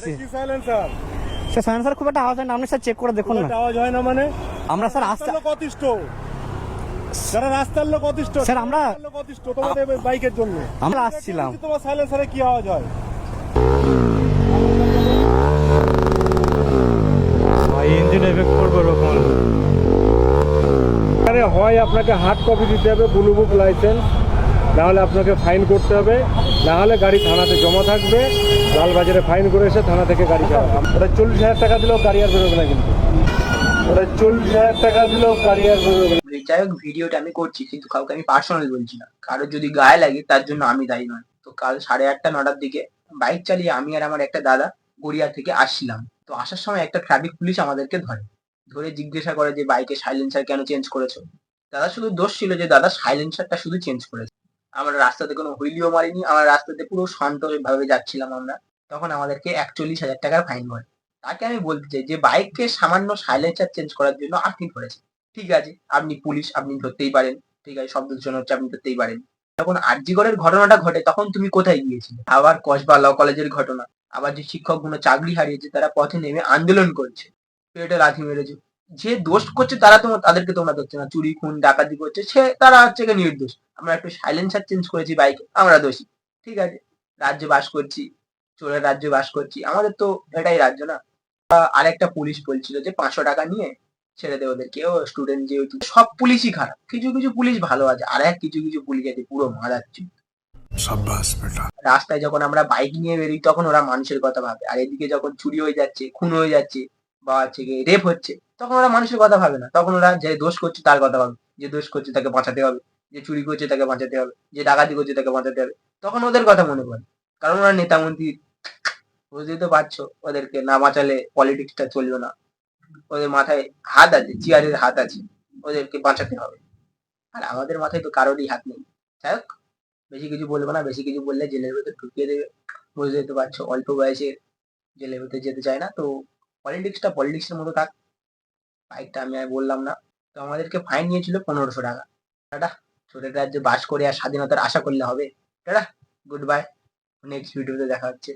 আসছি silencer sir silencer খুব একটা আওয়াজ হয় না। আপনি স্যার চেক করে দেখুন না। আওয়াজ হয় না মানে? আমরা স্যার আসতে লোক অতিষ্ঠ। যারা রাস্তার লোক অতিষ্ঠ স্যার, আমরা- লোক অতিষ্ঠ তোমাদের বাইকের জন্য। আমরা আসছিলাম। তোমার সাইলেন্সারে কি আওয়াজ হয়। ইঞ্জিন এফেক্ট করবে ওরকম হয় আপনাকে হার্ড কপি দিতে হবে ব্লু বুক লাইসেন্স না হলে আপনাকে ফাইন করতে হবে। না হলে গাড়ি থানাতে জমা থাকবে। লালবাজারে ফাইন করে এসে থানা থেকে গাড়ি চালাবে ওটা চল্লিশ হাজার টাকা দিলেও গাড়ি আর বেরোবে না কিন্তু। ওটা চল্লিশ হাজার টাকা দিলেও গাড়ি আর বেরোবে যাই হোক, ভিডিওটা আমি করছি, কিন্তু কাউকে আমি পার্সোনাল বলছি না। কারোর যদি গায়ে লাগে, তার জন্য আমি দায়ী নয়। তো কাল সাড়ে আটটা, নটার দিকে বাইক চালিয়ে আমি আর আমার একটা দাদা গড়িয়া থেকে আসছিলাম। তো আসার সময় একটা ট্রাফিক পুলিশ আমাদেরকে ধরে। ধরে জিজ্ঞাসা করে যে বাইকে সাইলেন্সার কেন চেঞ্জ করেছ? দাদা শুধু দোষ ছিল যে, দাদা সাইলেন্সারটা শুধু চেঞ্জ করেছে। আমরা রাস্তাতে কোনো হুইলিও মারিনি, আমরা রাস্তাতে পুরো শান্ত ভাবে যাচ্ছিলাম আমরা। তখন আমাদেরকে একচল্লিশ হাজার টাকার ফাইন হয় তাকে আমি বলতে চাই যে বাইককে সামান্য সাইলেন্সার চেঞ্জ করার জন্য আপনি করেছেন ঠিক আছে, আপনি পুলিশ, আপনি ধরতেই পারেন। ঠিক আছে শব্দ দূষণ হচ্ছে, আপনি ধরতেই পারেন। যখন আরজিগড়ের ঘটনাটা ঘটে, তখন তুমি কোথায় গিয়েছিলে? আবার কসবা ল কলেজের ঘটনা। আবার যে শিক্ষকগুলো চাকরি হারিয়েছে, তারা পথে নেমে আন্দোলন করছে। পেটে লাথি মেরেছে। যে দোষ করছে, তারা তোমার তাদেরকে তোমরা ধরছে না। চুরি, খুন, ডাকাতি করছে, সে তারা হচ্ছে নির্দোষ। আমরা একটু সাইলেন্সার চেঞ্জ করেছি বাইকে আমরা দোষী। ঠিক আছে? রাজ্যে বাস করছি চোরের রাজ্যে বাস করছি। আমাদের তো এটাই রাজ্য না? আরেকটা পুলিশ বলছিল যে পাঁচশো টাকা নিয়ে ছেড়ে দেয় ওদেরকে। ও স্টুডেন্ট যেহেতু সব পুলিশই খারাপ। কিছু কিছু পুলিশ ভালো আছে। আর এক কিছু কিছু পুলিশ আছে পুরো মারাচ্ছে রাস্তায় যখন আমরা বাইক নিয়ে বেরিয়ে তখন ওরা মানুষের কথা ভাবে। আর এদিকে যখন চুরি হয়ে যাচ্ছে খুন হয়ে যাচ্ছে বা হচ্ছে গিয়ে রেপ হচ্ছে তখন ওরা মানুষের কথা ভাবে না। তখন ওরা যে দোষ করছে তার কথা ভাবে। যে দোষ করছে তাকে বাঁচাতে হবে। যে চুরি করছে তাকে বাঁচাতে হবে, যে ডাকাতি করছে তাকে বাঁচাতে হবে। তখন ওদের কথা মনে পড়ে। কারণ ওরা নেতা মন্ত্রী, বুঝতেই তো পারছ, ওদেরকে না বাঁচালে পলিটিক্সটা চলবে না। ওদের মাথায় হাত আছে, চেয়ারের হাত আছে, ওদেরকে বাঁচাতে হবে। আর আমাদের মাথায় তো কারোরই হাত নেই। যাই হোক, বেশি কিছু বলব না, বেশি কিছু বললে জেলের ভেতর ঢুকিয়ে দেবে। বুঝতেই তো পারছ, অল্প বয়সে জেলের ভেতর যেতে চায় না, তো পলিটিক্সটা পলিটিক্সের মতো থাক। বাইকটা আমি আর বললাম না। তো আমাদেরকে ফাইন নিয়েছিল পনেরোশো টাকা। টাটা। ছোটের রাজ্যে বাস করে আর স্বাধীনতার আশা করলে হবে। টাটা গুড বাই নেক্সট ভিডিওতে দেখা হচ্ছে।